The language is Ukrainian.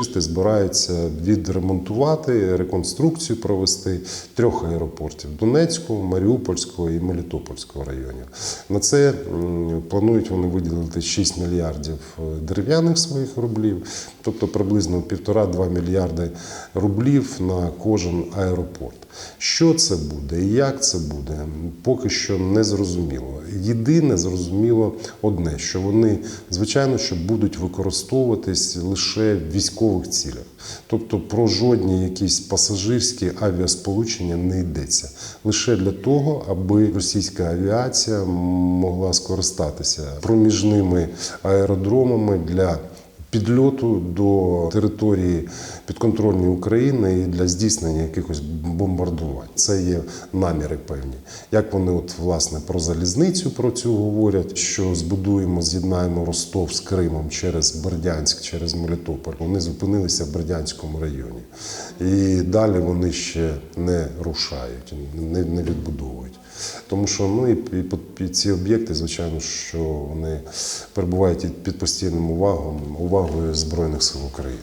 Збираються відремонтувати, реконструкцію провести трьох аеропортів Донецького, Маріупольського і Мелітопольського районів. На це планують вони виділити 6 мільярдів е, дерев'яних своїх рублів, тобто приблизно 1,5-2 мільярди рублів на кожен аеропорт. Що це буде і як це буде, поки що не зрозуміло. Єдине зрозуміло одне, що вони, звичайно, що будуть використовуватись лише в військових цілях. Тобто про жодні якісь пасажирські авіасполучення не йдеться. Лише для того, аби російська авіація могла скористатися проміжними аеродромами для підльоту до території підконтрольної України і для здійснення якихось бомбардувань. Це є наміри певні. Як вони, от власне, про залізницю про цю говорять, що збудуємо, з'єднаємо Ростов з Кримом через Бердянськ, через Мелітополь. Вони зупинилися в Бердянському районі. І далі вони ще не рушають, не, відбудовують. Тому що ну і, і, і ці об'єкти, звичайно, що вони перебувають під постійним увагом, увагою Збройних сил України.